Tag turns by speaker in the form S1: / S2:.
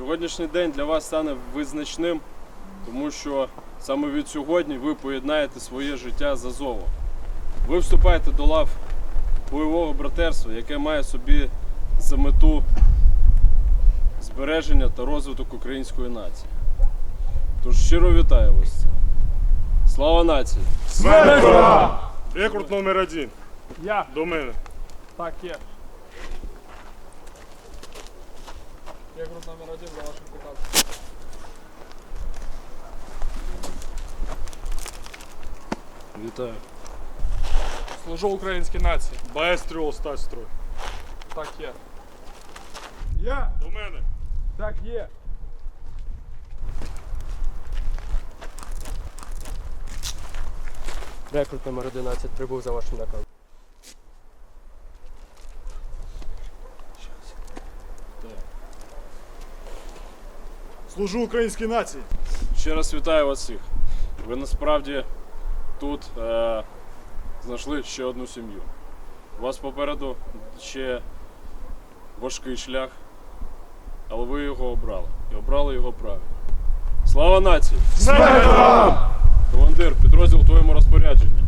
S1: Сьогоднішній день для вас стане визначним, тому що саме від сьогодні ви поєднаєте своє життя з Азовом. Ви вступаєте до лав бойового братерства, яке має собі за мету збереження та розвиток української нації. Тож щиро вітаю вас. Слава нації!
S2: Смерть! Рекрут номер один.
S3: Я
S2: До мене.
S3: так є. Рекрут номер один за вашим приказом.
S1: Вітаю.
S3: Служу українській нації.
S2: Байстріл стать строй.
S3: Так є. Я
S2: До мене.
S3: так є.
S4: Рекрут номер 11 прибув за вашим наказом.
S2: Служу українській нації.
S1: Ще раз вітаю вас всіх. Ви насправді тут е, знайшли ще одну сім'ю. У вас попереду ще важкий шлях, але ви його обрали. І обрали його правильно. Слава нації! Командир, підрозділ в твоєму розпорядженні.